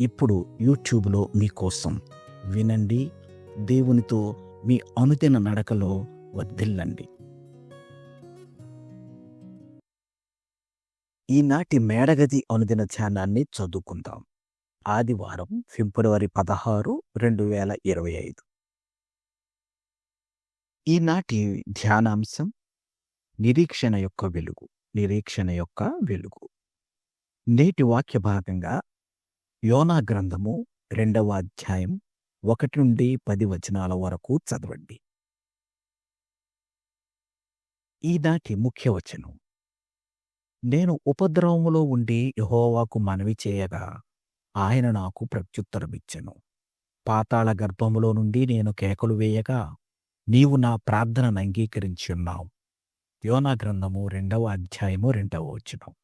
ఇప్పుడు యూట్యూబ్లో మీకోసం వినండి దేవునితో మీ అనుదిన నడకలో వర్ధిల్లండి. ఈనాటి మేడగది అనుదిన ధ్యానాన్ని చదువుకుందాం. ఆదివారం ఫిబ్రవరి పదహారు రెండు వేల ఇరవై ఐదు. ఈనాటి ధ్యానాంశం నిరీక్షణ యొక్క వెలుగు నిరీక్షణ యొక్క వెలుగు. నేటి వాక్య భాగంగా యోనా గ్రంథము రెండవ అధ్యాయం ఒకటి నుండి పది వచనాల వరకు చదవండి. ఈనాటి ముఖ్య వచనం. నేను ఉపద్రవములో ఉండి యహోవాకు మనవి చేయగా ఆయన నాకు ప్రత్యుత్తరమిచ్చెను. పాతాళ గర్భములో నుండి నేను కేకలు వేయగా నీవు నా ప్రార్థనను అంగీకరించున్నావు. యోనా గ్రంథము రెండవ అధ్యాయము రెండవ వచనం.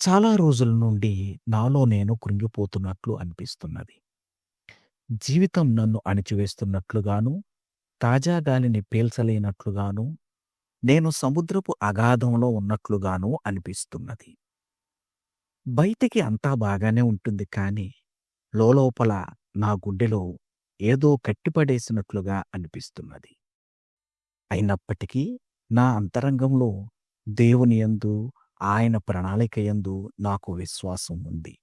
చాలా రోజుల నుండి నాలో నేను కృంగిపోతున్నట్లు అనిపిస్తున్నది. జీవితం నన్ను అణిచివేస్తున్నట్లుగాను తాజా గాలిని పీల్చలేనట్లుగాను నేను సముద్రపు అగాధంలో ఉన్నట్లుగాను అనిపిస్తున్నది. బయటికి అంతా బాగానే ఉంటుంది కానీ లోపల నా గుండెలో ఏదో కట్టిపడేసినట్లుగా అనిపిస్తున్నది. అయినప్పటికీ నా అంతరంగంలో దేవుని యందు ఆయన ప్రణాళిక యందు నాకు విశ్వాసం ఉంది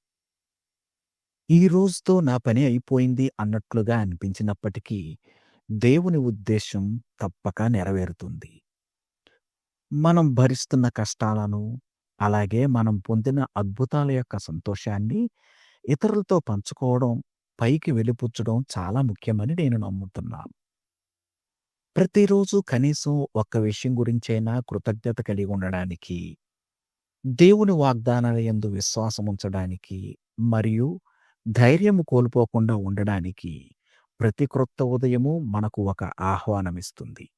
ఈ రోజుతో నా పని అయిపోయింది అన్నట్లుగా అనిపించినప్పటికీ దేవుని ఉద్దేశం తప్పక నెరవేరుతుంది. మనం భరిస్తున్న కష్టాలను అలాగే మనం పొందిన అద్భుతాల యొక్క సంతోషాన్ని ఇతరులతో పంచుకోవడం పైకి వెలిపుచ్చడం చాలా ముఖ్యమని నేను నమ్ముతున్నాను ప్రతిరోజు కనీసం ఒక్క విషయం గురించైనా కృతజ్ఞత కలిగి ఉండడానికి దేవుని వాగ్దానాల ఎందు విశ్వాసం ఉంచడానికి మరియు ధైర్యము కోల్పోకుండా ఉండడానికి ప్రతి క్రొత్త ఉదయము మనకు ఒక ఆహ్వానమిస్తుంది.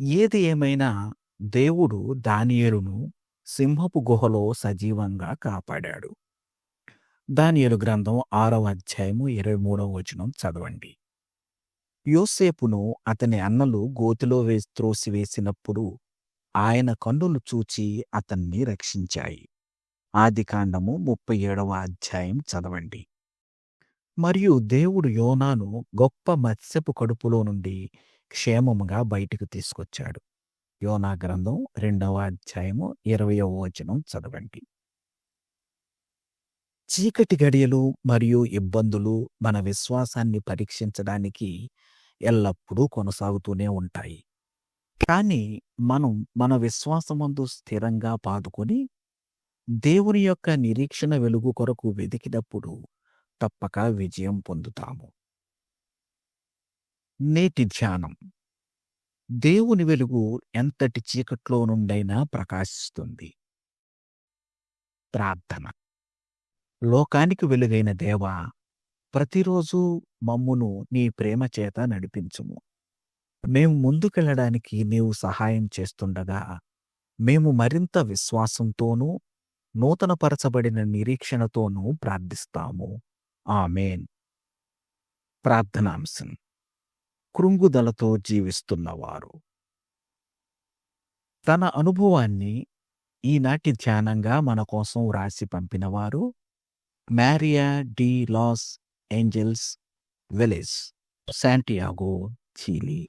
ఏది ఏమైనా దేవుడు దానియేలును సింహపు గుహలో సజీవంగా కాపాడాడు. దానియలు గ్రంథం ఆరవ అధ్యాయము ఇరవై మూడవ వచనం చదవండి. యోసేపును అతని అన్నలు గోతిలో వేసి త్రోసివేసినప్పుడు ఆయన కన్నులు చూచి అతన్ని రక్షించాయి. ఆదికాండము ముప్పై ఏడవ అధ్యాయం చదవండి. మరియు దేవుడు యోనాను గొప్ప మత్స్యపు కడుపులో నుండి క్షేమముగా బయటకు తీసుకొచ్చాడు. యోనా గ్రంథం రెండవ అధ్యాయము ఇరవయవ వచనం చదవండి. చీకటి గడియలు మరియు ఇబ్బందులు మన విశ్వాసాన్ని పరీక్షించడానికి ఎల్లప్పుడూ కొనసాగుతూనే ఉంటాయి. కానీ మనం మన విశ్వాసమందు స్థిరంగా పాదుకొని దేవుని యొక్క నిరీక్షణ వెలుగు కొరకు వెతికినప్పుడు తప్పక విజయం పొందుతాము. నేటి ధ్యానం. దేవుని వెలుగు ఎంతటి చీకట్లో నుండైనా ప్రకాశిస్తుంది. ప్రార్థన. లోకానికి వెలుగైన దేవా ప్రతిరోజు మమ్మును నీ ప్రేమ చేత నడిపించుము. మేము ముందుకెళ్ళడానికి నీవు సహాయం చేస్తుండగా మేము మరింత విశ్వాసంతోనూ నూతనపరచబడిన నిరీక్షణతోనూ ప్రార్థిస్తాము. ఆమెన్. ప్రార్థనాంశం. కృంగుదలతో జీవిస్తున్నవారు. తన అనుభవాన్ని ఈనాటి ధ్యానంగా మన కోసం వ్రాసి పంపినవారు maria de Los Angeles Veliz Santiago Chile.